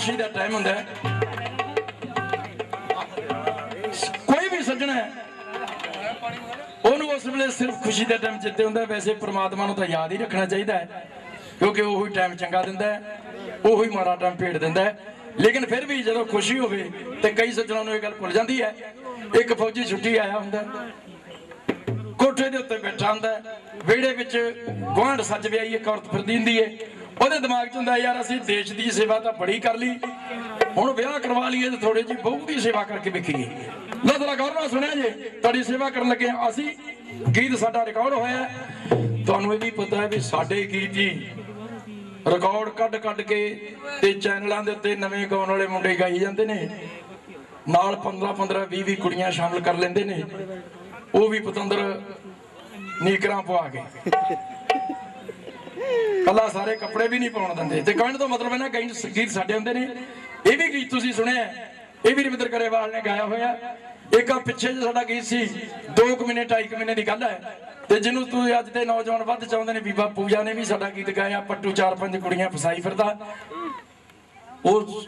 ਖੁਸ਼ੀ ਦਾ ਟਾਈਮ ਹੁੰਦਾ ਹੈ। ਕੋਈ ਵੀ ਸੱਜਣਾ ਹੈ, ਉਹਨੂੰ ਉਸ ਵੇਲੇ ਸਿਰਫ ਖੁਸ਼ੀ ਦਾ ਟਾਈਮ ਚਿੱਤੇ ਹੁੰਦਾ ਵੈਸੇ ਪ੍ਰਮਾਤਮਾ ਨੂੰ ਤਾਂ ਯਾਦ ਹੀ ਰੱਖਣਾ ਚਾਹੀਦਾ ਹੈ, ਕਿਉਂਕਿ ਉਹ ਹੀ ਟਾਈਮ ਚੰਗਾ ਦਿੰਦਾ ਹੈ, ਉਹ ਹੀ ਮਾੜਾ ਟਾਈਮ ਭੇੜ ਦਿੰਦਾ ਹੈ। ਲੇਕਿਨ ਫਿਰ ਵੀ ਜਦੋਂ ਖੁਸ਼ੀ ਹੋਵੇ, ਤੇ ਕਈ ਸੱਜਣਾ ਨੂੰ ਇਹ ਗੱਲ ਭੁੱਲ ਜਾਂਦੀ ਹੈ, ਇੱਕ ਫੌਜੀ ਛੁੱਟੀ ਆਇਆ ਹੁੰਦਾ ਕੋਠੇ ਦੇ ਉੱਤੇ ਬੈਠਾ ਹੁੰਦਾ ਵਿਹੜੇ ਵਿੱਚ ਗੁਆਂਢ ਸੱਜ ਵਿਆਹੀ ਇੱਕ ਔਰਤ ਫਿਰਦੀ ਹੁੰਦੀ ਏ ਉਹਦੇ ਦਿਮਾਗ 'ਚ ਹੁੰਦਾ, ਯਾਰ ਅਸੀਂ ਦੇਸ਼ ਦੀ ਸੇਵਾ ਤਾਂ ਬੜੀ ਕਰ ਲਈ। ਹੁਣ ਵਿਆਹ ਕਰਵਾ ਲਈਏ ਤੇ ਥੋੜੀ ਜਿਹੀ ਬਹੂ ਦੀ ਸੇਵਾ ਕਰਕੇ ਵੇਖੀਏ। ਲੋ ਜਰਾ ਗੌਰ ਨਾਲ ਸੁਣਿਆ ਜੇ, ਤੁਹਾਡੀ ਸੇਵਾ ਕਰਨ ਲੱਗੇ ਅਸੀਂ। ਗੀਤ ਸਾਡਾ ਰਿਕਾਰਡ ਹੋਇਆ ਤੁਹਾਨੂੰ ਇਹ ਵੀ ਪਤਾ ਹੈ ਵੀ ਸਾਡੇ ਗੀਤ ਜੀ ਰਿਕਾਰਡ ਕੱਢ ਕੱਢ ਕੇ ਤੇ ਚੈਨਲਾਂ ਦੇ ਉੱਤੇ ਨਵੇਂ ਗਾਉਣ ਵਾਲੇ ਮੁੰਡੇ ਗਾਈ ਜਾਂਦੇ ਨੇ। ਨਾਲ 15 15 20 20 ਕੁੜੀਆਂ ਸ਼ਾਮਲ ਕਰ ਲੈਂਦੇ ਨੇ। ਉਹ ਵੀ ਪਤੰਦਰ ਨੀਕਰਾਂ ਪਵਾ ਕੇ। ਕੱਲਾ ਸਾਰੇ ਕੱਪੜੇ ਵੀ ਨਹੀਂ ਪਾਉਣ ਦਿੰਦੇ। ਤੇ ਕਹਿਣ ਦਾ ਮਤਲਬ ਹੈ ਨਾ ਕਈ ਗੀਤ ਸਾਡੇ ਹੁੰਦੇ ਨੇ। ਇਹ ਵੀ ਗੀਤ ਤੁਸੀਂ ਸੁਣਿਆ ਇਹ ਵੀ ਰਵਿੰਦਰ ਕਰੇਵਾਲ ਨੇ ਗਾਇਆ ਹੋਇਆ। ਇੱਕ ਪਿੱਛੇ ਜੇ ਸਾਡਾ ਗੀਤ ਸੀ 2 ਮਹੀਨੇ 2.5 ਮਹੀਨੇ ਦੀ ਗੱਲ ਹੈ। ਤੇ ਜਿਹਨੂੰ ਤੁਸੀਂ ਅੱਜ ਦੇ ਨੌਜਵਾਨ ਵੱਧ ਚਾਹੁੰਦੇ ਨੇ, ਬੀਬਾ ਪੂਜਾ ਨੇ ਵੀ ਸਾਡਾ ਗੀਤ ਗਾਇਆ, ਪੱਟੂ ਚਾਰ ਪੰਜ ਕੁੜੀਆਂ ਫਸਾਈ ਫਿਰਦਾ। ਉਹ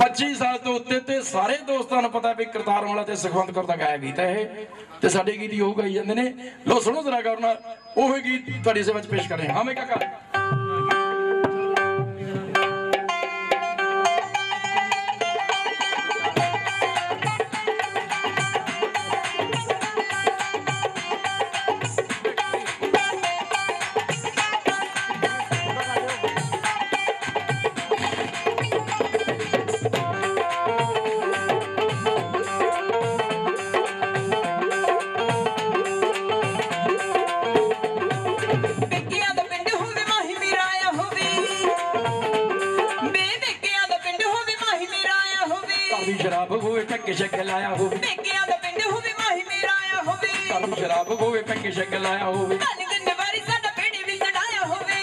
25 ਸਾਲ ਤੋਂ ਉੱਤੇ ਤੇ ਸਾਰੇ ਦੋਸਤਾਂ ਨੂੰ ਪਤਾ ਵੀ ਕਰਤਾਰ ਵਾਲਾ ਤੇ ਸੁਖਵੰਤ ਕੌਰ ਦਾ ਗਾਇਆ ਗੀਤ ਹੈ ਇਹ। ਤੇ ਸਾਡੇ ਗੀਤ ਹੀ ਉਹ ਗਾਈ ਜਾਂਦੇ ਨੇ। ਲੋ ਸੁਣੋ ਜ਼ਰਾ ਗੌਰ ਨਾਲ, ਉਹ ਗੀਤ ਤੁਹਾਡੀ ਸੇਵਾ 'ਚ ਪੇਸ਼ ਕਰ ਰਹੇ ਹਾਂ। ਹਾਂ, ਮੈਂ ਕਾਕਾ ਹੋਵੇ ਪੱਕੇ ਸ਼ੱਕ ਲਾਇਆ ਹੋਵੇ। ਬੇਕਿਆਂ ਦਾ ਪਿੰਡ ਹੋਵੇ ਮਾਹੀ ਮੇਰਾ ਆਇਆ ਹੋਵੇ। ਕਾਲੀ ਸ਼ਰਾਬ ਹੋਵੇ ਪੱਕੇ ਸ਼ੱਕ ਲਾਇਆ ਹੋਵੇ। ਧੰਨ ਗੰਨ ਵਾਰੀ ਸਾਡਾ ਬੇੜੀ ਵੀ ਚੜਾਇਆ ਹੋਵੇ।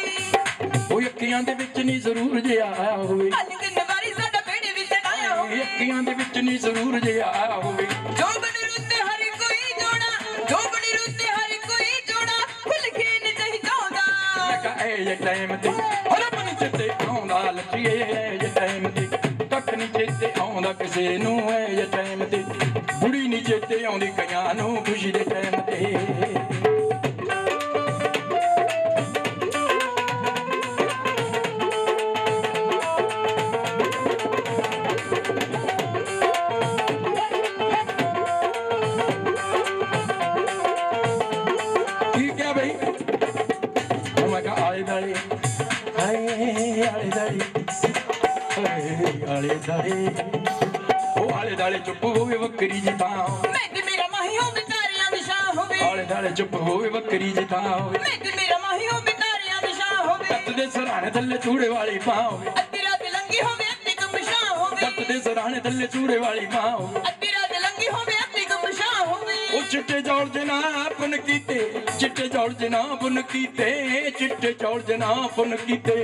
ਉਹ ਅੱਖੀਆਂ ਦੇ ਵਿੱਚ ਨਹੀਂ ਜ਼ਰੂਰ ਜਿਹਾ ਆਇਆ ਹੋਵੇ। ਧੰਨ ਗੰਨ ਵਾਰੀ ਸਾਡਾ ਬੇੜੀ ਵੀ ਚੜਾਇਆ ਹੋਵੇ। ਅੱਖੀਆਂ ਦੇ ਵਿੱਚ ਨਹੀਂ ਜ਼ਰੂਰ ਜਿਹਾ ਆਇਆ ਹੋਵੇ। ਜੋ ਬਣੀ ਰੁੱਤੇ ਹਰ ਕੋਈ ਜੋੜਾ ਜੋ ਬਣੀ ਰੁੱਤੇ ਹਰ ਕੋਈ ਜੋੜਾ ਭੁੱਲ ਕੇ ਨਹੀਂ ਚਾਹੀ ਚਾਹੁੰਦਾ। ਮੈਂ ਕਹਾ ਇਹ ਜੇ ਟਾਈਮ ਤੇ ਹਰ ਮਨ ਚਿੱਤੇ ਆਉਂਦਾ ਲੱਚੀਏ ਇਹ ਜੇ ਟਾਈਮ ਤੇ ਕੱਖ ਨਹੀਂ ਚੇਤੇ ਆਉਂਦਾ ਕਿਸੇ ਨੂੰ ਇਹ ਦਾਲੇ ਉਹ ਆਲੇ ਦਾਲੇ ਚੁੱਪ ਹੋਵੇ ਬੱਕਰੀ ਜੀ ਤਾਂ ਮੈਂ ਤੇ ਮੇਰਾ ਮਾਹੀ ਹੋਵੇ ਤਾਰਿਆਂ ਦੀ ਛਾਂ ਹੋਵੇ। ਆਲੇ ਦਾਲੇ ਚੁੱਪ ਹੋਵੇ ਬੱਕਰੀ ਜੀ ਤਾਂ ਹੋਵੇ। ਮੈਂ ਤੇ ਮੇਰਾ ਮਾਹੀ ਹੋਵੇ ਤਾਰਿਆਂ ਦੀ ਛਾਂ ਹੋਵੇ। ਕੱਤ ਦੇ ਸਰਾਣੇ ਥੱਲੇ ਚੂੜੇ ਵਾਲੀ ਮਾਂ ਹੋਵੇ। ਅੱਧੀ ਰਾਤ ਲੰਗੀ ਹੋਵੇ ਅੱਧੀ ਕਮਸ਼ਾਂ ਹੋਵੇ। ਕੱਤ ਦੇ ਸਰਾਣੇ ਥੱਲੇ ਚੂੜੇ ਵਾਲੀ ਮਾਂ ਹੋਵੇ। ਅੱਧੀ ਉਹ ਚਿੱਟੇ ਚੌਲ ਜਨਾ ਪੁੰਨ ਕੀਤੇ, ਚਿੱਟੇ ਚੌਲ ਜਨਾ ਪੁੰਨ ਕੀਤੇ, ਚਿੱਟੇ ਚੌਲ ਜਨਾ ਪੁੰਨ ਕੀਤੇ।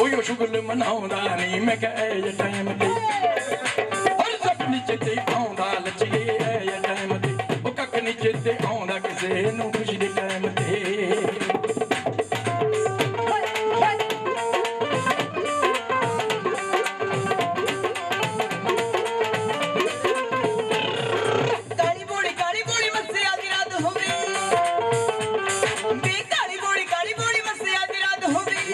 ਓਏ, ਉਹ ਸ਼ੁਗਲ ਮਨਾਉਂਦਾ ਨਹੀਂ, ਮੈਂ ਕਹੇ ਜੇ ਟਾਈਮ ਤੇ। ਹਰ ਸਪਨੀ ਚਿੱਤੇ ਆਉਂਦਾ ਲੱਚੀਏ ਇਹ ਟਾਈਮ ਤੇ। ਉਹ ਕੱਖ ਨਹੀਂ ਚਿੱਤੇ ਆਉਂਦਾ, ਕਿਸੇ ਨੂੰ ਖੁਸ਼ੀ ਦੇ ਟਾਈਮ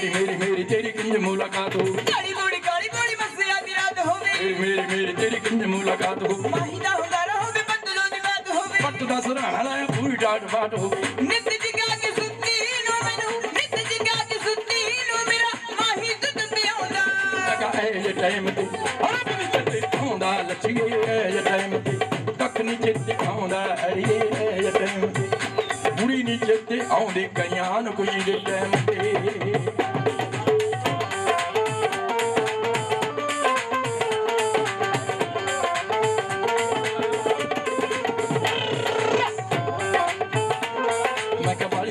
ਮੇਰੀ ਮੇਰੀ ਮੇਰੀ ਤੇਰੀ ਕਿੰਜ ਮੁਲਾਕਾਤ ਹੋ ਕਾਲੀ ਬੋੜੀ ਕਾਲੀ ਬੋੜੀ ਮੱਸਿਆ ਦੀ ਰਾਤ ਹੋਵੇ। ਮੇਰੀ ਮੇਰੀ ਮੇਰੀ ਤੇਰੀ ਕਿੰਜ ਮੁਲਾਕਾਤ ਹੋ ਮਾਹੀ ਦਾ ਹੁੰਗਾਰਾ ਹੋਵੇ ਬੱਦਲੋਂ ਦੀ ਬਾਤ ਹੋਵੇ। ਪੱਟ ਦਾ ਸਰਾਣਾ ਲਾਇਆ ਪੂਰੀ ਡਾਟ ਬਾਟ ਹੋ ਨਿੱਤ ਜਗਾ ਕੇ ਸੁੱਤੀ ਨੂੰ ਮੈਨੂੰ ਨਿੱਤ ਜਗਾ ਕੇ ਸੁੱਤੀ ਨੂੰ ਮੇਰਾ ਮਾਹੀ ਦੁੱਧ ਪਿਆਉਂਦਾ। ਲਗਾ ਇਹ ਜੇ ਟਾਈਮ ਤੇ ਹਰ ਬਨ ਆਉਂਦਾ ਲੱਛੀਏ ਇਹ ਜੇ ਟਾਈਮ ਤੇ। ਕੱਖ ਨਹੀਂ ਚਿੱਤੇ ਆਉਂਦਾ ਅੜੀਏ ਇਹ ਜੇ ਟਾਈਮ ਤੇ। ਬੁੜੀ ਨਹੀਂ ਚਿੱਤੇ ਆਉਂਦੇ ਕਈਆਂ ਨੂੰ ਖੁਸ਼ੀ ਦੇ ਟਾਈਮ ਤੇ।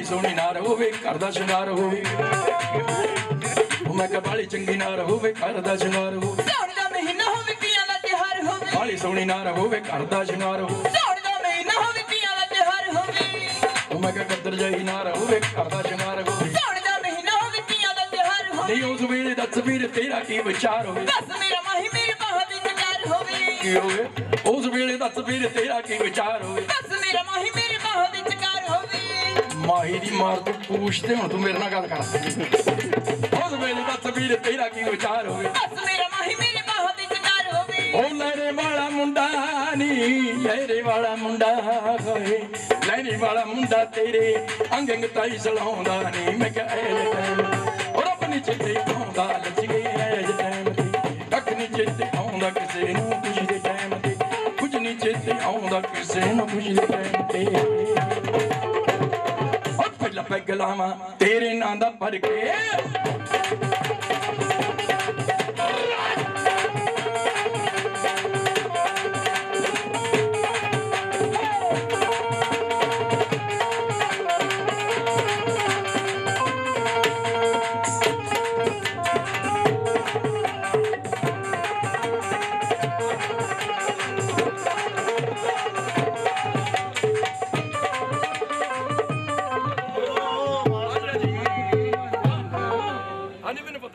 ਸੋਹਣੀ ਨਾ ਹੋਵੇ ਘਰ ਦਾ ਸ਼ਿੰਗਾਰ ਹੋਵੇ। ਉਹ ਮੈਂ ਕਿਹਾ ਬਾਲੀ ਚੰਗੀ ਨਾ ਹੋਵੇ ਘਰ ਦਾ ਸ਼ਿੰਗਾਰ ਹੋਵੇ। ਸਾਉਣ ਦਾ ਮਹੀਨਾ ਹੋਵੇ ਪੀਆਂ ਦਾ ਤਿਉਹਾਰ ਹੋਵੇ। ਬਾਲੀ ਸੋਹਣੀ ਨਾ ਹੋਵੇ ਘਰ ਦਾ ਸ਼ਿੰਗਾਰ ਹੋਵੇ। ਸਾਉਣ ਦਾ ਮਹੀਨਾ ਹੋਵੇ ਪੀਆਂ ਦਾ ਤਿਉਹਾਰ ਹੋਵੇ। ਉਹ ਮੈਂ ਕਿਹਾ ਗੱਦਰ ਜਾਈ ਨਾ ਹੋਵੇ ਘਰ ਦਾ ਸ਼ਿੰਗਾਰ ਹੋਵੇ। ਸਾਉਣ ਦਾ ਮਹੀਨਾ ਹੋਵੇ ਪੀਆਂ ਦਾ ਤਿਉਹਾਰ ਹੋਵੇ। ਨਹੀਂ ਉਸ ਵੇਲੇ ਦਾ ਦੱਸ ਵੀਰ ਤੇਰਾ ਕੀ ਵਿਚਾਰ ਹੋਵੇ? ਦੱਸ ਮੇਰਾ ਮਾਹੀ ਮੇਰੇ ਬਾਹ ਵਿਚਕਾਰ ਹੋਵੇ। ਕੀ ਹੋਵੇ? ਉਸ ਵੇਲੇ ਦੱਸ ਵੀਰ ਤੇਰਾ ਕੀ ਵਿਚਾਰ ਹੋਵੇ? ਦੱਸ ਮੇਰਾ ਮਾਹੀ ਮੇਰੇ ਬਾਹ ਹੋਵੇ ਮਾਹੀ ਦੀ ਮਾਰ ਤੂੰ ਪੂਛ ਤੇ ਹੁਣ ਤੂੰ ਮੇਰੇ ਨਾਲ ਗੱਲ ਕਰ। ਉਸ ਵੇਲੇ ਦੱਸ ਵੀਰ ਤੇਰਾ ਕੀ ਵਿਚਾਰ ਹੋਵੇ? ਦੱਸ ਮੇਰਾ ਮਾਹੀ ਮੇਰੇ ਬਾਹ ਵਿਚਕਾਰ ਹੋਵੇ। ਉਹ ਲਹਿਰੇ ਵਾਲਾ ਮੁੰਡਾ ਨੀ ਲਹਿਰੇ ਵਾਲਾ ਮੁੰਡਾ ਹੋਏ। ਲਹਿਰੇ ਵਾਲਾ ਮੁੰਡਾ ਤੇਰੇ ਅੰਗ ਅੰਗ ਤਾਈ ਸਲਾਉਂਦਾ ਨੀ ਮੈਂ ਕਿਹਾ ਉਹ ਰੱਬ ਨੀ ਚੇਤੇ ਆਉਂਦਾ ਲੱਜ ਗਏ ਐਜ ਟਾਈਮ ਤੇ। ਕੱਖ ਨੀ ਚੇਤੇ ਆਉਂਦਾ ਕਿਸੇ ਨੂੰ ਖੁਸ਼ੀ ਦੇ ਟਾਈਮ ਤੇ। ਕੁਝ ਨੀ ਚੇਤੇ ਆਉਂਦਾ ਕਿਸੇ ਨੂੰ ਦੇ ਉਹ ਪਹਿਲਾ ਪੈਗ ਲਾਵਾਂ ਤੇਰੇ ਨਾਂ ਦਾ ਭਰ ਕੇ